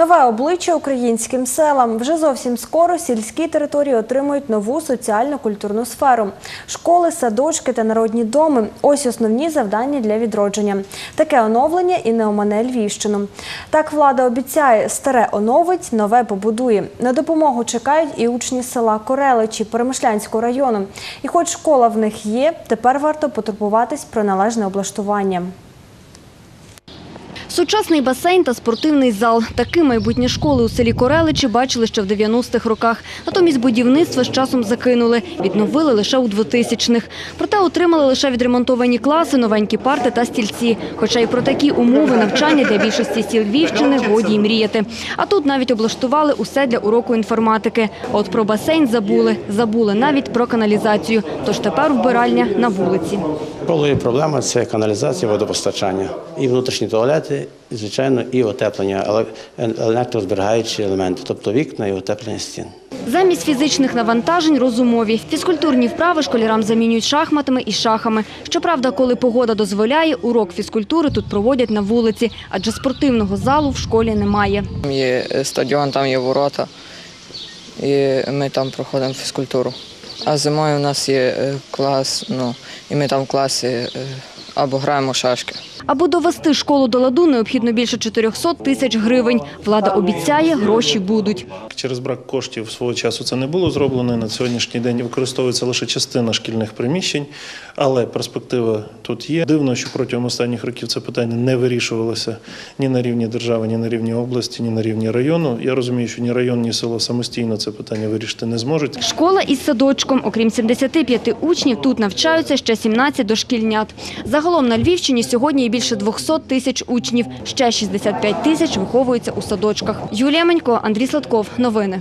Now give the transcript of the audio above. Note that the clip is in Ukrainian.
Нове обличчя українським селам. Вже зовсім скоро сільські території отримують нову соціально-культурну сферу. Школи, садочки та народні доми – ось основні завдання для відродження. Таке оновлення і не омане Львівщину. Так влада обіцяє, старе оновить, нове побудує. На допомогу чекають і учні села Кореличі Перемишлянського району. І хоч школа в них є, тепер варто потурбуватись про належне облаштування. Сучасний басейн та спортивний зал. Такі майбутні школи у селі Кореличі бачили ще в 90-х роках. Натомість будівництво з часом закинули. Відновили лише у 2000-х. Проте отримали лише відремонтовані класи, новенькі парти та стільці. Хоча й про такі умови навчання для більшості сіл Львівщини годі й мріяти. А тут навіть облаштували усе для уроку інформатики. А от про басейн забули. Забули навіть про каналізацію. Тож тепер вбиральня на вулиці. Школою проблема це каналізація, водопостачання і внутрішні туалети, звичайно, і отеплення, але електрозберігаючі елементи, тобто вікна і отеплення стін. Замість фізичних навантажень – розумові. Фізкультурні вправи школярам замінюють шахматами і шахами. Щоправда, коли погода дозволяє, урок фізкультури тут проводять на вулиці, адже спортивного залу в школі немає. Там є е, стадіон, там є ворота, і ми там проходимо фізкультуру. А зимою у нас є е, клас, ну, і ми там в класі е, або граємо шашки. Аби довести школу до ладу, необхідно більше 400 тисяч гривень. Влада обіцяє, гроші будуть. Через брак коштів свого часу це не було зроблено. На сьогоднішній день використовується лише частина шкільних приміщень, але перспектива тут є. Дивно, що протягом останніх років це питання не вирішувалося ні на рівні держави, ні на рівні області, ні на рівні району. Я розумію, що ні район, ні село самостійно це питання вирішити не зможуть. Школа із садочком. Окрім 75 учнів, тут навчаються ще 17 дошкільнят. Загалом на Львівщині сьогодні більше 200 тисяч учнів. Ще 65 тисяч виховуються у садочках. Юлія Менько, Андрій Сладков. Новини.